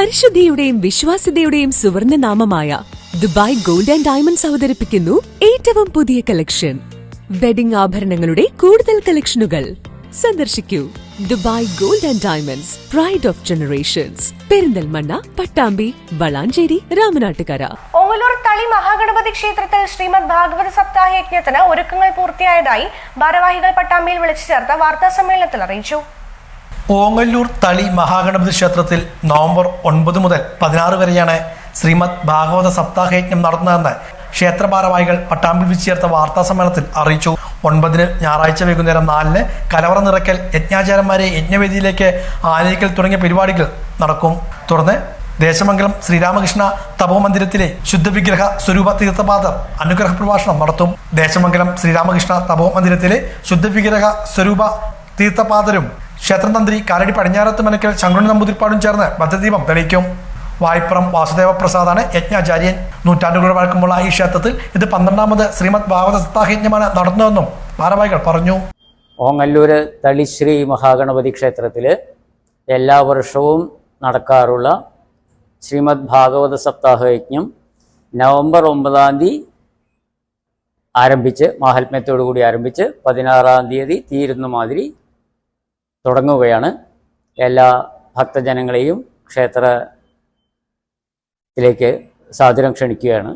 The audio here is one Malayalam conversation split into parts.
പരിശുദ്ധിയുടെയും വിശ്വാസ്യതയുടെയും സുവർണ നാമമായ ദുബായ് ഗോൾഡ് ആൻഡ് ഡയമണ്ട്സ് അവതരിപ്പിക്കുന്നു ഏറ്റവും പുതിയ കളക്ഷൻ വെഡിംഗ് ആഭരണങ്ങളുടെ കൂടുതൽ കളക്ഷനുകൾ സന്ദർശിക്കൂ. Dubai gold and diamonds pride of generations Perinthalmanna Pattambi Valanchery Ramanattukara. Olur Thali Mahaganapathi ക്ഷേത്രത്തിൽ ശ്രീമദ് ഭാഗവത സപ്താഹ യജ്ഞത്തിന് ഒരുക്കങ്ങൾ പൂർത്തിയായതായി ഭാരവാഹികൾ പട്ടാമ്പിയിൽ വിളിച്ചു ചേർത്ത വാർത്താ സമ്മേളനത്തിൽ അറിയിച്ചു. ഓങ്ങല്ലൂർ തളി മഹാഗണപതി ക്ഷേത്രത്തിൽ നവംബർ ഒൻപത് മുതൽ പതിനാറ് വരെയാണ് ശ്രീമദ് ഭാഗവത സപ്താഹയജ്ഞം നടന്നതെന്ന് ക്ഷേത്ര ഭാരവാഹികൾ പട്ടാമ്പിൽ വിളിച്ചു വാർത്താ സമ്മേളനത്തിൽ അറിയിച്ചു. ഒൻപതിന് ഞായറാഴ്ച വൈകുന്നേരം നാലിന് കലവറ നിറയ്ക്കൽ യജ്ഞാചാരന്മാരെ യജ്ഞവേദിയിലേക്ക് ആനയിക്കൽ തുടങ്ങിയ പരിപാടികൾ നടക്കും. തുടർന്ന് ദേശമംഗലം ശ്രീരാമകൃഷ്ണ തപോമന്ദിരത്തിലെ ശുദ്ധവിഗ്രഹ സ്വരൂപ തീർത്ഥപാദർ അനുഗ്രഹ പ്രഭാഷണം നടത്തും. ദേശമംഗലം ശ്രീരാമകൃഷ്ണ തപോമന്ദിരത്തിലെ ശുദ്ധവിഗ്രഹ സ്വരൂപ തീർത്ഥപാദരും ക്ഷേത്രതന്ത്രി കാലടി പടിഞ്ഞാറത്ത് മനക്കൽ ശങ്കരൻ നമ്പൂതിരിപ്പാടും ചേർന്ന് ഭദ്രദീപം തെളിയിക്കും. വായ്പുറം വാസുദേവ പ്രസാദാണ് യജ്ഞാചാര്യൻ. നൂറ്റാണ്ടുകളുടെ വഴക്കമുള്ള ഈ ക്ഷേത്രത്തിൽ ഇത് പന്ത്രണ്ടാമത് ശ്രീമദ് ഭാഗവത സപ്താഹയജ്ഞമാണ് നടന്നതെന്നും ഭാരവാഹികൾ പറഞ്ഞു. ഓങ്ങല്ലൂർ തളിശ്രീ മഹാഗണപതി ക്ഷേത്രത്തിൽ എല്ലാ വർഷവും നടക്കാറുള്ള ശ്രീമദ് ഭാഗവത സപ്താഹ യജ്ഞം നവംബർ ഒമ്പതാം തീയതി ആരംഭിച്ച് മാഹാത്മ്യത്തോടു കൂടി ആരംഭിച്ച് പതിനാറാം തീയതി തീരുന്ന മാതിരി തുടങ്ങുകയാണ്. എല്ലാ ഭക്തജനങ്ങളെയും ക്ഷേത്രത്തിലേക്ക് സാദരം ക്ഷണിക്കുകയാണ്.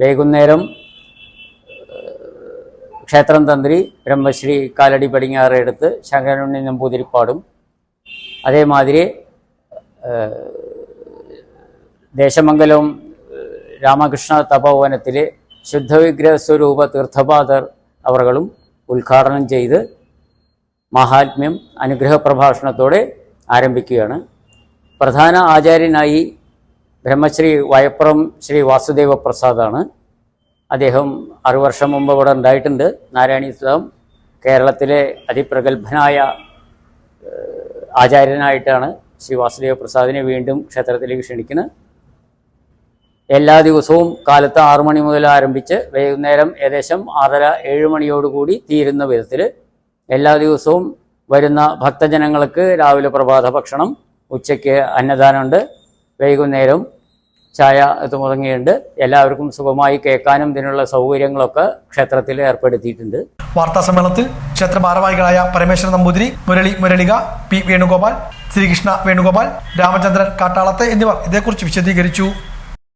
വൈകുന്നേരം ക്ഷേത്രം തന്ത്രി ബ്രഹ്മശ്രീ കാലടി പടിഞ്ഞാറെടുത്ത് ശങ്കരനുണ്ണി നമ്പൂതിരിപ്പാടും. അതേമാതിരി ദേശമംഗലം രാമകൃഷ്ണ തപോവനത്തിലെ ശുദ്ധവിഗ്രഹ സ്വരൂപ തീർത്ഥപാദർ അവറുകളും ഉദ്ഘാടനം ചെയ്ത് മഹാത്മ്യം അനുഗ്രഹ പ്രഭാഷണത്തോടെ ആരംഭിക്കുകയാണ്. പ്രധാന ആചാര്യനായി ബ്രഹ്മശ്രീ വയപ്പുറം ശ്രീ വാസുദേവ പ്രസാദാണ് അദ്ദേഹം ആറു വർഷം മുമ്പ് ഇവിടെ ഉണ്ടായിട്ടുണ്ട്. നാരായണീസ്വം കേരളത്തിലെ അതിപ്രഗത്ഭനായ ആചാര്യനായിട്ടാണ് ശ്രീ വാസുദേവ പ്രസാദിനെ വീണ്ടും ക്ഷേത്രത്തിലേക്ക് ക്ഷണിക്കുന്നത്. എല്ലാ ദിവസവും കാലത്ത് ആറു മണി മുതൽ ആരംഭിച്ച് വൈകുന്നേരം ഏകദേശം ആറര ഏഴ് മണിയോടുകൂടി തീരുന്ന വിധത്തിൽ എല്ലാ ദിവസവും വരുന്ന ഭക്തജനങ്ങൾക്ക് രാവിലെ പ്രഭാത ഭക്ഷണം ഉച്ചയ്ക്ക് അന്നദാനമുണ്ട്. വൈകുന്നേരം ചായ തുടങ്ങിയുണ്ട് എല്ലാവർക്കും സുഖമായി കേൾക്കാനും ഇതിനുള്ള സൗകര്യങ്ങളൊക്കെ ക്ഷേത്രത്തിൽ ഏർപ്പെടുത്തിയിട്ടുണ്ട്. വാർത്താ സമ്മേളനത്തിൽ ക്ഷേത്ര ഭാരവാഹികളായ പരമേശ്വരൻ നമ്പൂതിരി മുരളി മുരളിക പി വേണുഗോപാൽ ശ്രീകൃഷ്ണ വേണുഗോപാൽ രാമചന്ദ്രൻ കാട്ടാളത്തെ എന്നിവർ ഇതേക്കുറിച്ച് വിശദീകരിച്ചു.